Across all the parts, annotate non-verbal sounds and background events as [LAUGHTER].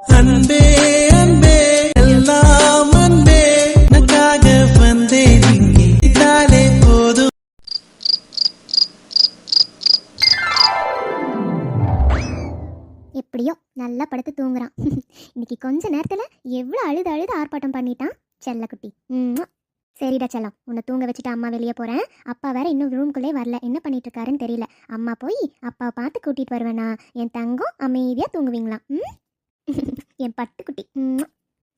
அன்பே அன்பே எல்லாம் அன்பே. வந்தேன் இங்கே இதாலே போதும். எப்படியோ நல்லா படுத்து தூங்குறான். [LAUGHS] இன்னைக்கு கொஞ்ச நேரத்துல எவ்வளோ அழுது அழுது ஆர்ப்பாட்டம் பண்ணிட்டான் செல்லக்குட்டி. சரிடா செல்லம் உன்னை தூங்க வச்சுட்டு அம்மா வெளியே போறேன். அப்பா வேற இன்னும் ரூம்குள்ளே வரல. என்ன பண்ணிட்டு இருக்காருன்னு தெரியல. அம்மா போய் அப்பா பார்த்து கூட்டிட்டு வருவேனா? என் தங்கம் அமைதியா தூங்குவீங்களா? ம்? [LAUGHS] என் பட்டுக்குட்டி.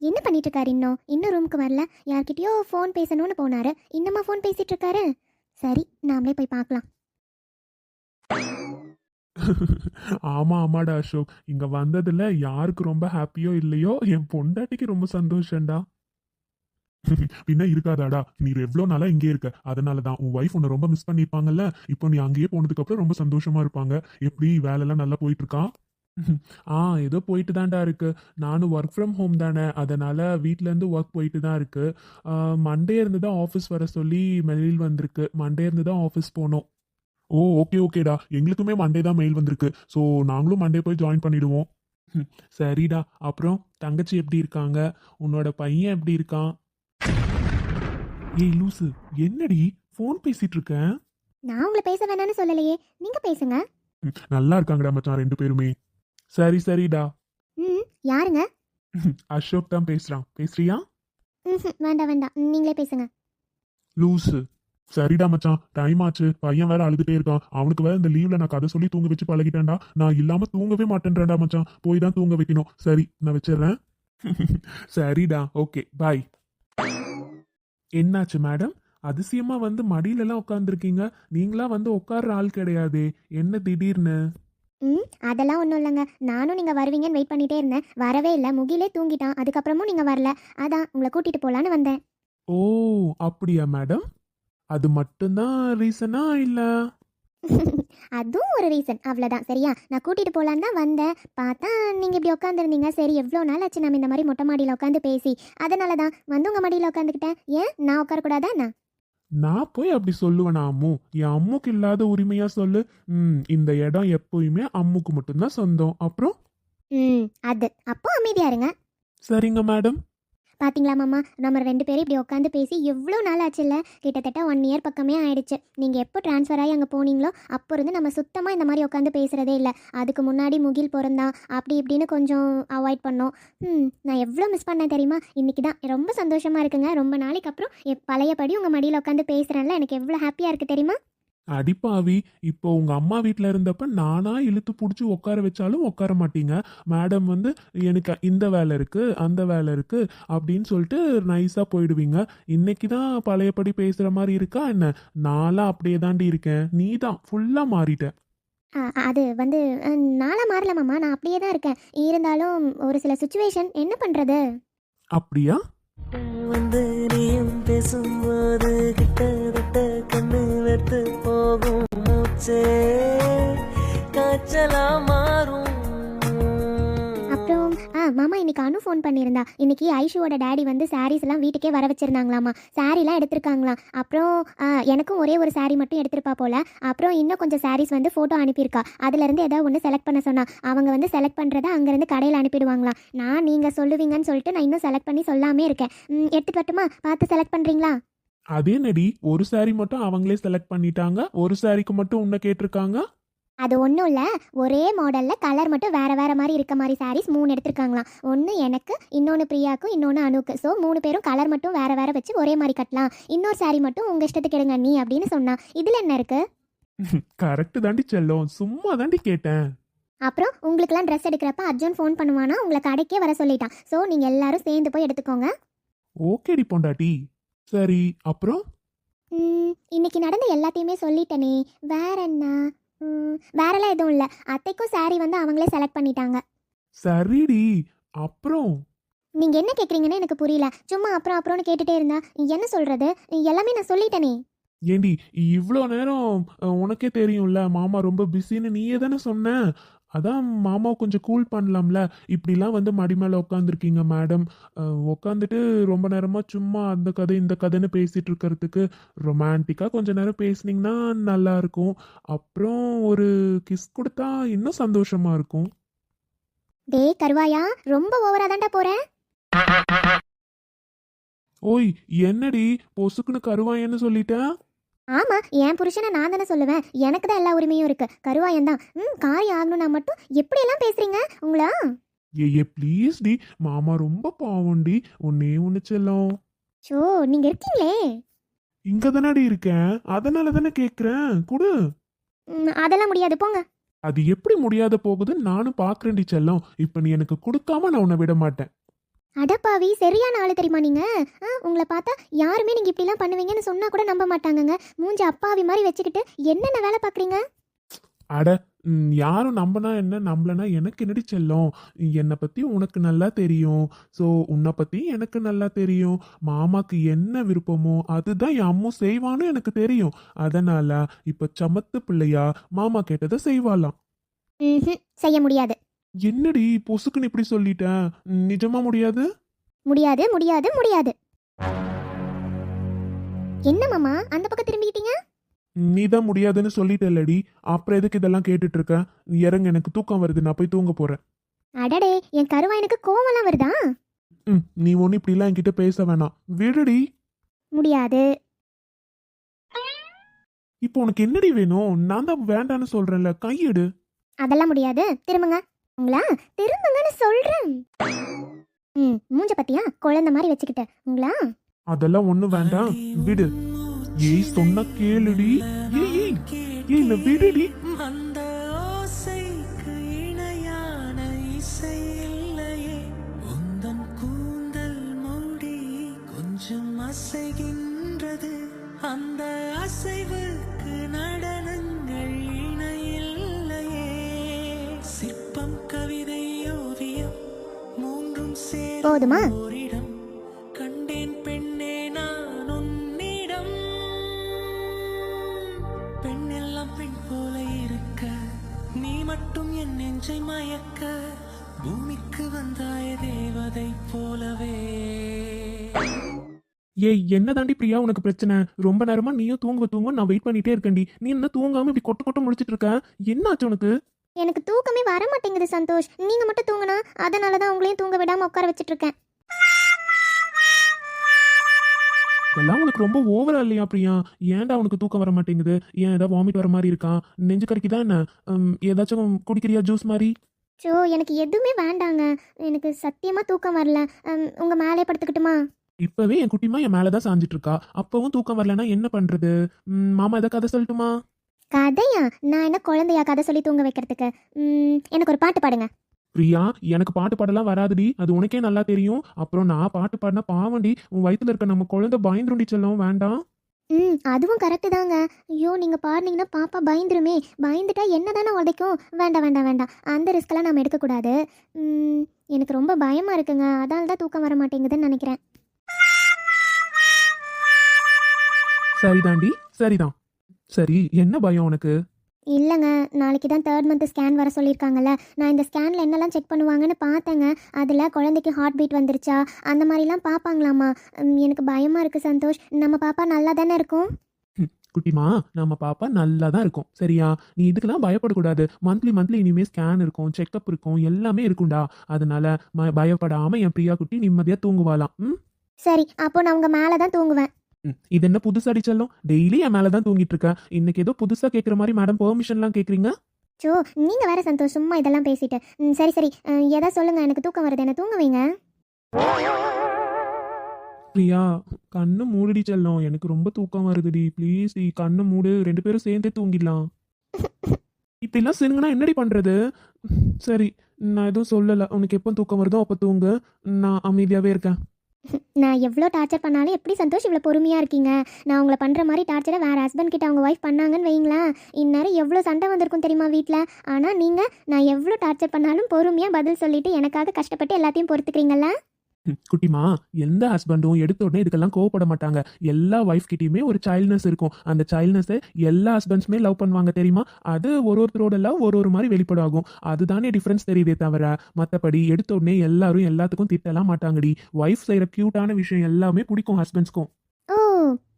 என்ன பண்ணிட்டு இருக்காரு இன்னும்? இன்னும் ரூமுக்கு வரல. யார்கிட்டயோ ஃபோன் பேசணும்னு போனாரு. இன்னமா ஃபோன் பேசிட்டு இருக்காரு சரி நாமளே போய் பார்க்கலாம். ஆமா ஆமாடா அசோக். இங்க வந்ததுல யாருக்கு ரொம்ப ஹாப்பியோ இல்லையோ என் பொண்டாட்டிக்கு ரொம்ப சந்தோஷம்டா. பின்ன இருக்காதாடா. நீ எவ்வளோ நாளா இங்கே இருக்க? அதனால தான் உன் ஒய்ஃப் உன்னை ரொம்ப மிஸ் பண்ணிருப்பாங்கல்ல. இப்போ நீ அங்கேயே போனதுக்கு அப்புறம் ரொம்ப சந்தோஷமா இருப்பாங்க. எப்படி வேலைலாம் நல்லா போயிட்டு இருக்கான் [LAUGHS] ஆ ஏதோ போயிட்டு தான்டா இருக்கு. நானும் ஒர்க் ஃப்ரம் ஹோம் தானே. அதனால வீட்ல இருந்து ஒர்க் போயிட்டு தான் இருக்கு. மண்டே இருந்து தான் ஆஃபீஸ் வர சொல்லி மெயில் வந்திருக்கு. மண்டே இருந்து தான் ஆஃபீஸ் போனோம். ஓ ஓகே ஓகேடா எங்களுக்குமே மண்டே தான் மெயில் வந்திருக்கு. ஸோ நாங்களும் மண்டே போய் ஜாயின் பண்ணிடுவோம். [LAUGHS] சரிடா. அப்புறம் தங்கச்சி எப்படி இருக்காங்க? உன்னோட பையன் எப்படி இருக்கான்? ஏய் லூசு என்னடி? ஃபோன் பேசிட்டு இருக்கேன் நான் உங்களை பேச வேணாம்னு சொல்லலையே. நீங்க பேசுங்க. நல்லா இருக்காங்கடா மச்சான் ரெண்டு பேருமே. சரி சரிடா. ம் யாருங்க? அசோக் தான் பேசுறான். பேசுறியா? வேண்டாம் வேண்டாம். நீங்களே பேசுங்க. லூசு. சரிடா மச்சான். டைம் ஆச்சு. பையன் வேற அழுதுட்டே இருக்கான். அவனுக்கு வேற இந்த லீவ்ல நான் கதை சொல்லி தூங்க வச்சு பழகிட்டேன்டா. நான் இல்லாம தூங்கவே மாட்டேன்றேன்டா மச்சான். போய் தான் தூங்க வைக்கணும். சரி நான் வச்சிடுறேன். [LAUGHS] சரிடா. ஓகே பாய் என்னாச்சு மேடம் அதிசயமா வந்து மடியில எல்லாம் உட்காந்துருக்கீங்க நீங்களா வந்து உட்கார்ற ஆள் கிடையாதே. என்ன திடீர்னு? ம் அதெல்லாம் ஒன்றும் இல்லைங்க. நானும் நீங்கள் வருவீங்கன்னு வெயிட் பண்ணிட்டே இருந்தேன். வரவே இல்லை. முகிலே தூங்கிட்டான். அதுக்கப்புறமும் நீங்கள் வரல. அதான் உங்களை கூட்டிகிட்டு போகலான்னு வந்தேன். ஓ அப்படியா மேடம்? அது மட்டும்தான் ரீசனா இல்ல? [LAUGHS] அதுவும் ஒரு ரீசன் அவ்வளோதான் சரியா? நான் கூட்டிகிட்டு போகலான்னு தான் வந்தேன். பார்த்தா நீங்கள் இப்படி உட்காந்துருந்தீங்க சரி எவ்வளோ நாள் ஆச்சு நம்ம இந்த மாதிரி மொட்டை மாடியில் உட்காந்து பேசி? அதனால தான் வந்து உங்கள் மடியில் உட்காந்துக்கிட்டேன் ஏன்? நான் உட்காரக்கூடாதா நான் நான் போய் அப்படி சொல்லுவேனா அம்மு. என் அம்முக்கு இல்லாத உரிமையா சொல்லு. ம் இந்த இடம் எப்பவுமே அம்முக்கு மட்டும்தான் சொந்தம். அப்புறம்? ம் அது. அப்போ அமைதியா இருங்க. சரிங்க மேடம். பார்த்தீங்களா மாமா? நம்ம ரெண்டு பேரும் இப்படி உட்காந்து பேசி எவ்வளோ நாள் ஆச்சுல்ல கிட்டத்தட்ட ஒன் இயர் பக்கமே ஆயிடுச்சு. நீங்கள் எப்போ ட்ரான்ஸ்ஃபர் ஆகி அங்கே போனீங்களோ அப்போ இருந்து நம்ம சுத்தமாக இந்த மாதிரி உட்காந்து பேசுகிறதே இல்லை. அதுக்கு முன்னாடி முகில் பிறந்தான். அப்படி இப்படின்னு கொஞ்சம் அவாய்ட் பண்ணோம். ம் நான் எவ்வளோ மிஸ் பண்ணேன் தெரியுமா? இன்றைக்கி தான். ரொம்ப சந்தோஷமாக இருக்குங்க. ரொம்ப நாளைக்கு அப்புறம் பழையபடி உங்கள் மடியில் உட்காந்து பேசுகிறேன்ல எனக்கு எவ்வளோ ஹாப்பியாக இருக்குது தெரியுமா? அடிப்பாவி இப்போ உங்க அம்மா வீட்ல இருந்தப்ப நானா இழுத்து பிடிச்சி உட்கார வச்சாலும் உட்கார மாட்டீங்க. மேடம் வந்து எனக்கு இந்த வேலை இருக்கு அந்த வேலை இருக்கு அப்படின்னு சொல்லிட்டு நைஸா போயிடுவீங்க. இன்னைக்கு தான் பழையபடி பேசுற மாதிரி இருக்கா என்ன? நான்லாம் அப்படியே தாண்டி இருக்கேன். நீ தான் ஃபுல்லா மாறிட்ட ஆ, அது வந்து அஹ், நாளா மாறல மாமா. நான் அப்படியே தான் இருக்கேன். இருந்தாலும் ஒரு சில சுச்சுவேஷன் என்ன பண்ணுறது அப்படியா? வந்து நீயும் பேசும்போது கிட்டத்தட்ட கண்ணு வெட்டு போகும் மூச்சு. காய்ச்சலா மாறும். அப்புறம் ஆ மாமா இன்னைக்கு அனு ஃபோன் பண்ணியிருந்தா இன்னைக்கு ஐஷுவோட டேடி வந்து சாரீஸ் எல்லாம் வீட்டுக்கே வர வச்சிருந்தாங்களாமா. சாரீலாம் எடுத்திருக்காங்களாம். அப்புறம் ஆ, எனக்கும் ஒரே ஒரு saree மட்டும் எடுத்திருப்பா போல. அப்புறம் இன்னும் கொஞ்சம் சாரீஸ் வந்து ஃபோட்டோ அனுப்பியிருக்கா. அதுலேருந்து ஏதாவது ஒன்று செலக்ட் பண்ண சொன்னா. அவங்க வந்து செலக்ட் பண்ணுறத அங்கேருந்து கடையில் அனுப்பிடுவாங்களாம். நான் நீங்கள் சொல்லுவீங்கன்னு சொல்லிட்டு நான் இன்னும் செலக்ட் பண்ணி சொல்லாமே இருக்கேன். ம், எடுத்துட்டு வரட்டுமா பார்த்து செலக்ட் பண்ணுறீங்களா அதே நடி ஒரு saree மட்டும் அவங்களே செலக்ட் பண்ணிட்டாங்க. ஒரு சாரிக்கு மட்டும் உன்னை கேட்டிருக்காங்க? அது ஒன்றும் இல்லை. ஒரே மாடலில் கலர் மட்டும் வேறு வேறு மாதிரி இருக்க மாதிரி சாரீஸ் மூணு எடுத்திருக்காங்களாம். ஒன்று எனக்கு இன்னொன்று பிரியாக்கும் இன்னொன்று அனுக்கு. ஸோ மூணு பேரும் கலர் மட்டும் வேறு வேறு வச்சு ஒரே மாதிரி கட்டலாம். இன்னொரு saree மட்டும் உங்கள் இஷ்டத்துக்கு எடுங்க நீ அப்படின்னு சொன்னா இதில் என்ன இருக்குது கரெக்ட் [LAUGHS] தாண்டி செல்லம். சும்மா தாண்டி கேட்டேன். அப்புறம் உங்களுக்குலாம் ட்ரெஸ் எடுக்கிறப்ப அர்ஜுன் ஃபோன் பண்ணுவானா? உங்களை கடைக்கே வர சொல்லிட்டான். ஸோ நீங்கள் எல்லாரும் சேர்ந்து போய் எடுத்துக்கோங்க. ஓகேடி பொண்டாட்டி. சரி அப்புறம்? ம், இன்னைக்கு நடந்த எல்லாத்தையுமே சொல்லிட்டேனே. வேற என்ன? ம், வேறெல்லாம் எதுவும் இல்லை. அத்தைக்கும் saree வந்து அவங்களே செலக்ட் பண்ணிட்டாங்க. சரிடி அப்புறம்? நீங்க என்ன கேக்குறீங்கன்னு எனக்கு புரியல. சும்மா அப்புறம் அப்புறம்னு கேட்டுட்டே இருந்தா. என்ன சொல்றது? எல்லாமே நான் சொல்லிட்டேனே. ஏண்டி இவ்வளோ நேரம் அஹ், உனக்கே தெரியும்ல மாமா ரொம்ப பிஸின்னு நீயே தானே சொன்ன. அதான் மாமா கொஞ்சம் கூல் பண்ணலாம்ல. இப்படிலாம் வந்து மடி மேலே உட்காந்துருக்கீங்க மேடம் உட்காந்துட்டு ரொம்ப நேரமாக சும்மா அந்த கதை இந்த கதைன்னு பேசிட்டு இருக்கிறதுக்கு ரொமான்டிக்காக கொஞ்ச நேரம் பேசுனீங்கன்னா நல்லா இருக்கும். அப்புறம் ஒரு கிஸ் கொடுத்தா இன்னும் சந்தோஷமா இருக்கும். டேய் கருவாயா ரொம்ப ஓவரா தான்டா போறேன் ஓய் என்னடி பொசுக்குன்னு கருவாயன்னு சொல்லிட்டேன் ஆமா என் புருஷனை நான் தானே சொல்லுவேன். எனக்கு தான் எல்லா உரிமையும் இருக்கு. கருவாயன் தான். ம் காரியம் ஆகணும்னா மட்டும் எப்படியெல்லாம் பேசுறீங்க உங்களா? ஏ ஏ ப்ளீஸ் டி. மாமா ரொம்ப பாவம்டி ஒன்னே ஒன்று செல்லம். ஷோ நீங்க இருக்கீங்களே. இங்க தானடி இருக்கேன். அதனால தானே கேக்குறேன். குடு. ம், அதெல்லாம் முடியாது. போங்க. அது எப்படி முடியாத போகுதுன்னு நானும் பாக்குறேன்டி செல்லம். இப்ப நீ எனக்கு கொடுக்காம நான் உன்னை விட மாட்டேன். அடப்பாவி சரியான ஆளு தெரியுமா நீங்க? ஆ, உங்களை பார்த்தா யாருமே நீங்க இப்படிலாம் பண்ணுவீங்கன்னு சொன்னா கூட நம்ப மாட்டாங்கங்க. மூஞ்சி அப்பாவி மாதிரி வச்சுக்கிட்டு என்னென்ன வேலை பாக்குறீங்க அட யாரும் நம்பனா என்ன நம்பலனா எனக்கு என்னடி செல்லம்? என்னை பத்தி உனக்கு நல்லா தெரியும். ஸோ உன்னை பத்தி எனக்கு நல்லா தெரியும். மாமாக்கு என்ன விருப்பமோ அதுதான் என் அம்மும் செய்வான்னு எனக்கு தெரியும். அதனால இப்ப சமத்து பிள்ளையா மாமா கேட்டதை செய்வாளாம். செய்ய முடியாது. என்னடி பொசுக்குன்னு இப்படி சொல்லிட்டேன்? நிஜமா முடியாது? முடியாது முடியாது முடியாது. என்ன மாமா அந்த பக்கம் திரும்பிக்கிட்டீங்க? நீ தான் முடியாதுன்னு சொல்லிட்டல்லடி. அப்புறம் எதுக்கு இதெல்லாம் கேட்டுட்டு இருக்க இறங்க எனக்கு தூக்கம் வருது. நான் போய் தூங்க போறேன். அடடே என் கருவாயனுக்கு கோவம்லாம் வருதா? ம் நீ ஒன்றும் இப்படிலாம் என்கிட்ட பேச வேணாம். விடுடி. முடியாது. இப்போ உனக்கு என்னடி வேணும்? நான் தான் வேண்டான்னு சொல்றேன்ல. கையெடு. அதெல்லாம் முடியாது. திரும்புங்க. உங்களா? திரும்புங்கன்னு சொல்றேன். ம் மூஞ்ச பத்தியா? குழந்தை மாதிரி வச்சுக்கிட்டு. உங்களா? அதெல்லாம் ஒண்ணும் வேண்டாம். விடு. ஏய் சொன்ன கேளுடி. ஏய் ஏய். ஏய் இல்ல விடுடி. அந்த ஓசைக்கு இணையான இசை இல்லையே. உந்தன் கூந்தல் மூடி கொஞ்சம் அசைகின்றது. அந்த அசைவுக்கு நடனங்கள் போதுமா? கண்டேன் பெண்ணே நான் உன்னிடம். பெண்ணெல்லாம் பெண் போல இருக்க நீ மட்டும் என் நெஞ்சை மயக்க பூமிக்கு வந்தாய தேவதை போலவே. ஏய் என்ன தாண்டி பிரியா உனக்கு பிரச்சனை? ரொம்ப நேரமா நீயும் தூங்க தூங்க நான் வெயிட் பண்ணிட்டே இருக்கேன்டி. நீ என்ன தூங்காம இப்படி கொட்ட கொட்ட முடிச்சிட்டு இருக்க? என்னாச்சு உனக்கு? எனக்கு தூக்கமே வர மாட்டேங்குது சந்தோஷ். நீங்க மட்டும் தூங்குனா அதனால தான் உங்களையும் தூங்க விடாம உட்கார வச்சிட்டு இருக்கேன் இதெல்லாம் உனக்கு ரொம்ப ஓவரா இல்லையா பிரியா? ஏன்டா உனக்கு தூக்கம் வர மாட்டேங்குது ஏன் ஏதாவது வாமிட் வர மாதிரி இருக்கா? நெஞ்சு கறிக்குதா என்ன? உம், ஏதாச்சும் குடிக்கிறியா ஜூஸ் மாதிரி? ஸோ எனக்கு எதுவுமே வேண்டாங்க. எனக்கு சத்தியமா தூக்கம் வரல. உம், உங்க மேலே படுத்துக்கிட்டுமா? இப்பவே என் குட்டிமா என் மேலதான் சாஞ்சிட்டு இருக்கா அப்பவும் தூக்கம் வரலன்னா என்ன பண்றது? உம், மாமா எதை கதை சொல்லட்டுமா? கதையா? நான் என்ன குழந்தையா கதை சொல்லி தூங்க வைக்கிறதுக்கு? எனக்கு ஒரு பாட்டு பாடுங்க. பிரியா எனக்கு பாட்டு பாடலாம் வராதுடி. அது உனக்கே நல்லா தெரியும். அப்புறம் நான் பாட்டு பாடினா பாவண்டி உன் வயித்துல இருக்க நம்ம குழந்தை பயந்துருண்டி செல்லம். வேண்டாம். ம் அதுவும் கரெக்டு தாங்க. ஐயோ நீங்கள் பாடினீங்கன்னா பாப்பா பயந்துருமே. பயந்துட்டா என்ன தானே உதைக்கும்? வேண்டாம் வேண்டாம் வேண்டாம். அந்த ரிஸ்க்கெல்லாம் நம்ம எடுக்கக்கூடாது. ம், எனக்கு ரொம்ப பயமாக இருக்குங்க. அதால தான் தூக்கம் வர மாட்டேங்குதுன்னு நினைக்கிறேன். சரிதாண்டி. சரிதான். சரி என்ன பயம் உனக்கு? இல்லைங்க நாளைக்கு தான் தேர்ட் மந்த் ஸ்கேன் வர சொல்லியிருக்காங்கல்ல. நான் இந்த ஸ்கேனில் என்னெல்லாம் செக் பண்ணுவாங்கன்னு பார்த்தேங்க. அதில் குழந்தைக்கு ஹார்ட் பீட் வந்துருச்சா? அந்த மாதிரிலாம் பார்ப்பாங்களாமா. எனக்கு பயமாக இருக்குது சந்தோஷ். நம்ம பாப்பா நல்லா தானே இருக்கும் குட்டிமா நம்ம பாப்பா நல்லா தான் இருக்கும். சரியா? நீ இதுக்கெல்லாம் பயப்படக்கூடாது. மந்த்லி மந்த்லி இனிமே ஸ்கேன் இருக்கும் செக்கப் இருக்கும் எல்லாமே இருக்கும்டா. அதனால ம- பயப்படாம என் பிரியா குட்டி நிம்மதியா தூங்குவாளாம். ம்? சரி அப்போ நான் உங்கள் மேலே தான் தூங்குவேன். இது என்ன புதுசா அடிச்சாலும் டெய்லி என் மேல தான் தூங்கிட்டு இருக்க இன்னைக்கு ஏதோ புதுசா கேக்குற மாதிரி மேடம் பெர்மிஷன்லாம் கேக்குறீங்க? சோ நீங்கள் வேற சந்தோஷ் சும்மா இதெல்லாம் பேசிட்டு. சரி சரி. எதா சொல்லுங்கள் எனக்கு தூக்கம் வருது. என்ன தூங்க வைங்க. பிரியா கண்ணு மூடுடி செல்லம். எனக்கு ரொம்ப தூக்கம் வருதுடி. ப்ளீஸ் டி கண்ணு மூடு. ரெண்டு பேரும் சேர்ந்தே தூங்கிடலாம். இப்படிலாம் சினுங்கன்னா என்னடி பண்றது? சரி நான் எதுவும் சொல்லல. உனக்கு எப்போ தூக்கம் வருதோ அப்போ தூங்கு. நான் அமைதியாவே இருக்கேன். நான் எவ்வளோ டார்ச்சர் பண்ணாலும் எப்படி சந்தோஷ் இவ்வளோ பொறுமையாக இருக்கீங்க? நான் உங்களை பண்ணுற மாதிரி டார்ச்சரை வேறு ஹஸ்பண்ட் கிட்ட அவங்க ஒய்ஃப் பண்ணாங்கன்னு வைங்களேன் இந்நேரம் எவ்வளோ சண்டை வந்திருக்கும் தெரியுமா வீட்டில் ஆனால் நீங்கள் நான் எவ்வளோ டார்ச்சர் பண்ணாலும் பொறுமையாக பதில் சொல்லிவிட்டு எனக்காக கஷ்டப்பட்டு எல்லாத்தையும் பொறுத்துக்கிறீங்களா? குட்டிமா எந்த ஹஸ்பண்டும் எடுத்த உடனே இதுக்கெல்லாம் கோவப்பட மாட்டாங்க. எல்லா ஒய்ஃப் கிட்டயுமே ஒரு சைல்ட்னஸ் இருக்கும். அந்த சைல்ட்னஸை எல்லா ஹஸ்பண்ட்ஸுமே லவ் பண்ணுவாங்க தெரியுமா? அது ஒரு ஒருத்தரோட லவ் ஒரு ஒரு மாதிரி வெளிப்படாகும். அதுதானே டிஃப்ரென்ஸ் தெரியுதே தவிர மற்றபடி எடுத்த உடனே எல்லாரும் எல்லாத்துக்கும் திட்டலாம் மாட்டாங்கடி. ஒய்ஃப் செய்கிற க்யூட்டான விஷயம் எல்லாமே பிடிக்கும் ஹஸ்பண்ட்ஸ்க்கும் ஓ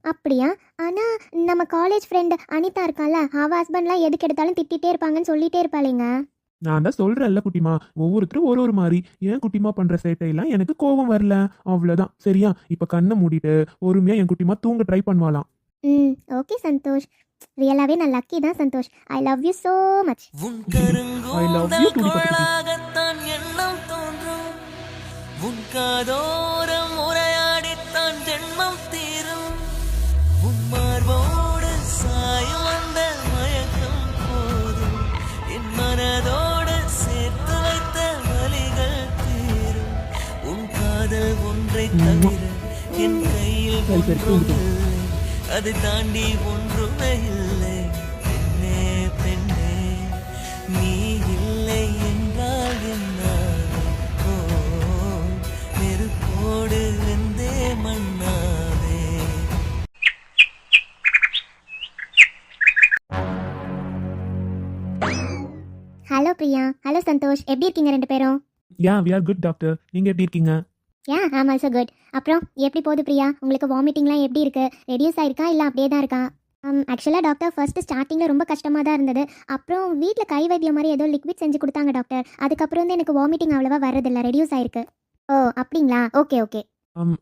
அப்படியா? ஆனால் நம்ம காலேஜ் ஃப்ரெண்டு அனிதா இருக்கால அவள் ஹஸ்பண்ட்லாம் எதுக்கு எடுத்தாலும் திட்டிகிட்டே இருப்பாங்கன்னு சொல்லிட்டே இருப்பாளேங்க. நான் தான் சொல்றேன்ல குட்டிமா ஒவ்வொருத்தரும் ஒரு ஒரு மாதிரி ஏன் குட்டிமா பண்ற சேட்டையெல்லாம் எனக்கு கோபம் வரல. அவ்வளவுதான். சரியா? இப்ப கண்ணை மூடிட்டு பொறுமையா என் குட்டிமா தூங்க ட்ரை பண்ணுவாளாம். ம் ஓகே சந்தோஷ். ரியலாகவே நான் லக்கி தான் Santhosh. I love you so much உன் I love you, அதை தாண்டி ஒன்றுமே இல்லை. பெண்ணே பெண்ணே நீ இல்லை என்றால் என்னாகும்? ஓ நெருப்போடு வெந்தே மண்ணாவே ஹலோ பிரியா. ஹலோ சந்தோஷ். எப்படி இருக்கீங்க ரெண்டு பேரும்? Yeah we are good doctor நீங்க எப்படி இருக்கீங்க? யா ஆம் ஆல்சோ குட் அப்புறம் எப்படி போகுது பிரியா? உங்களுக்கு வாமிட்டிங்லாம் எப்படி இருக்குது ரெடியூஸ் ஆயிருக்கா? இல்லை அப்படியே தான் இருக்கா? ஆக்சுவலாக டாக்டர் ஃபர்ஸ்ட் ஸ்டார்டிங்கில் ரொம்ப கஷ்டமாக தான் இருந்தது. அப்புறம் வீட்டில் கை வைத்தியம் மாதிரி ஏதோ லிக்விட் செஞ்சு கொடுத்தாங்க டாக்டர் அதுக்கப்புறம் வந்து எனக்கு வாமிட்டிங் அவ்வளோவா வரதில்ல ரெடியூஸ் ஆயிருக்கு. ஓ அப்படிங்களா? ஓகே ஓகே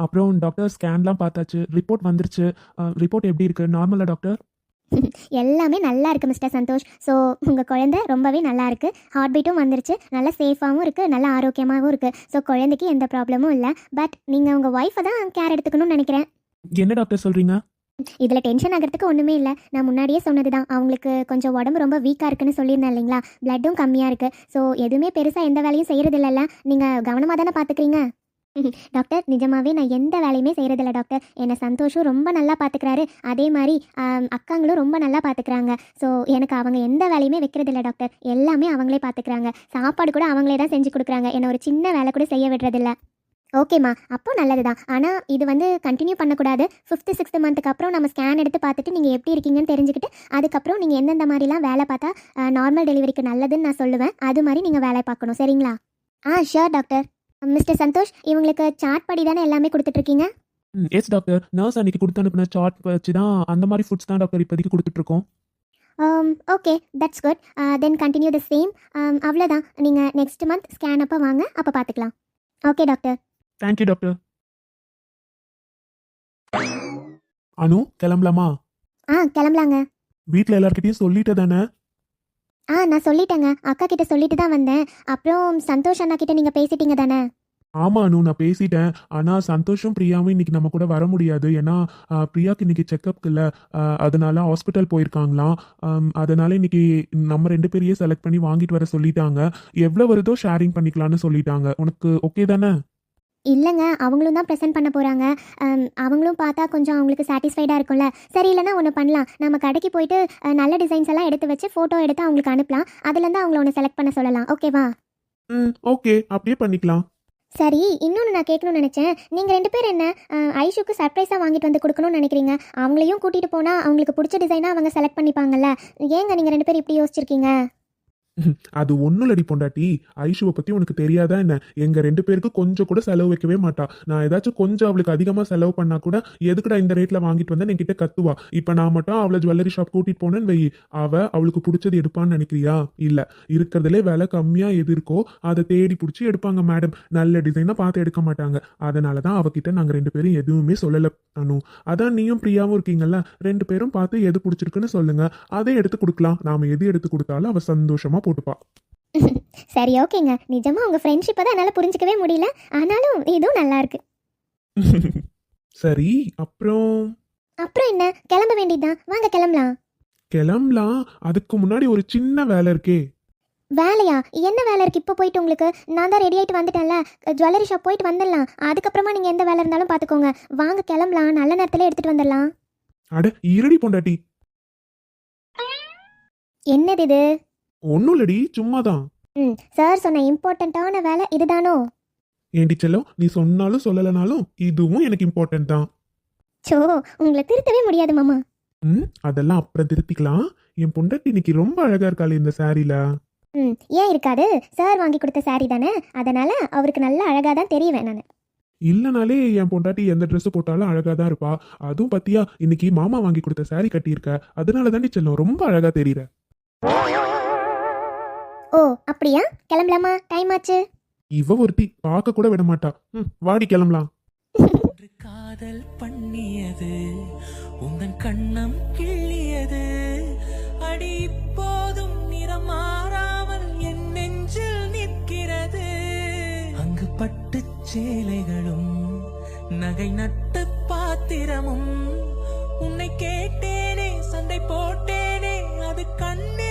அப்புறம் டாக்டர் ஸ்கேன்லாம் பார்த்தாச்சு. ரிப்போர்ட் வந்துருச்சு. ரிப்போர்ட் எப்படி இருக்குது நார்மலாக டாக்டர் [LAUGHS] எல்லாமே நல்லா இருக்கு மிஸ்டர் சந்தோஷ். ஸோ உங்கள் குழந்தை ரொம்பவே நல்லா இருக்கு ஹார்ட் பீட்டும் வந்துருச்சு. நல்ல சேஃபாகவும் இருக்கு. நல்ல ஆரோக்கியமாகவும் இருக்கு. ஸோ குழந்தைக்கு எந்த ப்ராப்ளமும் இல்லை. பட் நீங்கள் உங்கள் ஒய்ஃபை தான் கேர் எடுத்துக்கணும்னு நினைக்கிறேன். என்ன டாக்டர் சொல்றீங்க? இதில் டென்ஷன் ஆகிறதுக்கு ஒன்றுமே இல்லை. நான் முன்னாடியே சொன்னது தான் அவங்களுக்கு கொஞ்சம் உடம்பு ரொம்ப வீக்காக இருக்குன்னு சொல்லியிருந்தேன் இல்லைங்களா? பிளட்டும் கம்மியாக இருக்குது ஸோ எதுவுமே பெருசாக எந்த வேலையும் செய்கிறது இல்லைல்ல நீங்கள் கவனமாக தானே பார்த்துக்கிறீங்க [LAUGHS] டாக்டர் நிஜமாவே நான் எந்த வேலையுமே செய்கிறதில்ல டாக்டர். என்னை சந்தோஷம் ரொம்ப நல்லா பார்த்துக்கிறாரு அதே மாதிரி அக்காங்களும் ரொம்ப நல்லா பார்த்துக்கிறாங்க ஸோ எனக்கு அவங்க எந்த வேலையுமே வைக்கிறதில்ல டாக்டர். எல்லாமே அவங்களே பார்த்துக்கிறாங்க சாப்பாடு கூட அவங்களே தான் செஞ்சு கொடுக்குறாங்க. என்னை ஒரு சின்ன வேலை கூட செய்ய விடுறதில்ல. ஓகேம்மா அப்போ நல்லது தான் ஆனால் இது வந்து கண்டினியூ பண்ணக்கூடாது. ஃபிஃப்த்து சிக்ஸ்த்து மந்த்துக்கு அப்புறம் நம்ம ஸ்கேன் எடுத்து பார்த்துட்டு நீங்கள் எப்படி இருக்கீங்கன்னு தெரிஞ்சுக்கிட்டு அதுக்கப்புறம் நீங்கள் எந்தெந்த மாதிரிலாம் வேலை பார்த்தா நார்மல் டெலிவரிக்கு நல்லதுன்னு நான் சொல்லுவேன். அது மாதிரி நீங்கள் வேலை பார்க்கணும். சரிங்களா? ஆ ஷியோர் டாக்டர். மிஸ்டர் சந்தோஷ் இவங்களுக்கு சார்ட் படி தானே எல்லாமே கொடுத்துட்ருக்கீங்க? எஸ் டாக்டர் நர்ஸ் அன்னைக்கு கொடுத்து அனுப்பின சார்ட் வச்சு தான் அந்த மாதிரி ஃபுட்ஸ் தான் டாக்டர் இப்போதைக்கு கொடுத்துட்டு இருக்கோம் okay that's good then continue the same அவ்வளோதான். நீங்கள் நெக்ஸ்ட் மந்த் ஸ்கேன் அப்போ வாங்க அப்போ பார்த்துக்கலாம். Okay doctor thank you doctor Anu கிளம்பலாமா? ஆ கிளம்பலாங்க. வீட்டில் எல்லார்கிட்டயும் சொல்லிட்டு தானே ஆ நான் சொல்லிட்டேங்க. அக்கா கிட்ட சொல்லிட்டு தான் வந்தேன். அப்புறம் சந்தோஷ் அண்ணா கிட்ட நீங்கள் பேசிட்டீங்க தானே? ஆமா அனு நான் பேசிட்டேன். ஆனா சந்தோஷம் பிரியாவும் இன்னைக்கு நம்ம கூட வர முடியாது. ஏன்னா ஆ, பிரியாக்கு இன்னைக்கு செக்கப் இல்லை. ஆ, அதனால ஹாஸ்பிட்டல் போயிருக்காங்களாம். ஆம், அதனால இன்னைக்கு நம்ம ரெண்டு பேரையே செலக்ட் பண்ணி வாங்கிட்டு வர சொல்லிட்டாங்க. எவ்வளவு வருதோ ஷேரிங் பண்ணிக்கலாம்னு சொல்லிட்டாங்க. உனக்கு ஓகே தானே? இல்லைங்க அவங்களும் தான் ப்ரெசென்ட் பண்ண போகிறாங்க அவங்களும் பார்த்தா கொஞ்சம் அவங்களுக்கு சாட்டிஸ்ஃபைடாக இருக்கும்ல. சரி இல்லைன்னா ஒன்று பண்ணலாம். நம்ம கடைக்கு போயிட்டு நல்ல டிசைன்ஸ் எல்லாம் எடுத்து வச்சு ஃபோட்டோ எடுத்து அவங்களுக்கு அனுப்பலாம். அதுலேருந்து அவங்கள ஒன்று செலக்ட் பண்ண சொல்லலாம். ஓகேவா ம் ஓகே அப்படியே பண்ணிக்கலாம். சரி இன்னொன்று நான் கேட்கணும்னு நினச்சேன். நீங்கள் ரெண்டு பேர் என்ன? ஐஷுக்கு சர்ப்ரைஸாக வாங்கிட்டு வந்து கொடுக்கணும்னு நினைக்கிறீங்க. அவங்களையும் கூட்டிகிட்டு போனால் அவங்களுக்கு பிடிச்ச டிசைனாக அவங்க செலக்ட் பண்ணிப்பாங்கல்ல. ஏங்க நீங்கள் ரெண்டு பேர் இப்படி யோசிச்சிருக்கீங்க? அது ஒன்றும் இல்லடி பொண்டாட்டி. ஐஷுவை பத்தி உனக்கு தெரியாதா என்ன? எங்க ரெண்டு பேருக்கு கொஞ்சம் கூட செலவு வைக்கவே மாட்டா. நான் ஏதாச்சும் கொஞ்சம் அவளுக்கு அதிகமா செலவு பண்ணா கூட எதுக்குடா இந்த ரேட்ல வாங்கிட்டு வந்தேன் என்கிட்ட கத்துவா. இப்ப நான் மட்டும் அவளை ஜுவல்லரி ஷாப் கூட்டிட்டு போனேன்னு வை. அவ அவளுக்கு பிடிச்சது எடுப்பான்னு நினைக்கிறியா? இல்ல. இருக்கிறதுலே விலை கம்மியா எது இருக்கோ அதை தேடி பிடிச்சி எடுப்பாங்க மேடம் நல்ல டிசைனா பார்த்து எடுக்க மாட்டாங்க. அதனாலதான் அவகிட்ட நாங்க ரெண்டு பேரும் எதுவுமே சொல்லல அனு. அதான் நீயும் பிரியாவும் இருக்கீங்கல்ல? ரெண்டு பேரும் பார்த்து எது பிடிச்சிருக்குன்னு சொல்லுங்க. அதை எடுத்து கொடுக்கலாம். நாம எது எடுத்து கொடுத்தாலும் அவ சந்தோஷமா போட்டுப்பா. சரி ஓகேங்க. நிஜமாக உங்கள் ஃப்ரெண்ட்ஷிப்பை தான் என்னால் புரிஞ்சிக்கவே முடியல. ஆனாலும் இதுவும் நல்லா இருக்கு. [LAUGHS] சரி அப்புறம்? அப்புறம் என்ன? கிளம்ப வேண்டியதுதான் வாங்க கிளம்பலாம். கிளம்பலாம். அதுக்கு முன்னாடி ஒரு சின்ன வேலை இருக்கே. வேலையா? என்ன வேலை இருக்கு? இப்போ போயிட்டு உங்களுக்கு. நான் தான் ரெடி ஆயிட்டு வந்துட்டேன்ல. ஜுவல்லரி ஷாப் போயிட்டு வந்துடலாம். அதுக்கப்புறமா நீங்க எந்த வேலை இருந்தாலும் பாத்துக்கோங்க வாங்க கிளம்பலாம். நல்ல நேரத்துல எடுத்துட்டு வந்துடலாம். அட இருடி பொண்டாட்டி. என்னது இது? ஒன்னும் இல்லடி சும்மாதான். ம் சார் சொன்ன இம்பார்ட்டண்ட்டான வேலை இதுதானோ? ஏண்டி செல்லம் நீ சொன்னாலும் சொல்லலைனாலும் இதுவும் எனக்கு இம்பார்ட்டன்ட் தான். சோ உங்களை திருத்தவே முடியாது மாமா. ம் அதெல்லாம் அப்புறம் திருத்திக்கலாம். என் பொண்டாட்டி இன்னைக்கு ரொம்ப அழகா இருக்காளே இந்த சாரீல. ம் ஏன் இருக்காது? சார் வாங்கி கொடுத்த saree தானே? அதனால அவருக்கு நல்ல அழகாக தான் தெரியவேன் நான். இல்லனாலே என் பொண்டாட்டி எந்த Dress போட்டாலும் அழகா தான் இருப்பா. அதுவும் பத்தியா இன்னைக்கு மாமா வாங்கி கொடுத்த saree கட்டியிருக்க. அதனால தாண்டி செல்லம் ரொம்ப அழகா தெரியுற. ஓ அப்படியா? கிளம்பலாமா? டைம் ஆச்சு. இவ ஒருத்தி பார்க்க கூட விட மாட்டா. ம் வாடி கிளம்பலாம். காதல் பண்ணியது உந்தன் கண்ணம் கிள்ளியது. அடி இப்போதும் நிறம் மாறாமல் என் நெஞ்சில் நிற்கிறது. அங்கு பட்டுச் சேலைகளும் நகை நட்டு பாத்திரமும். உன்னை கேட்டேனே சண்டை போட்டேனே அது கண்ணே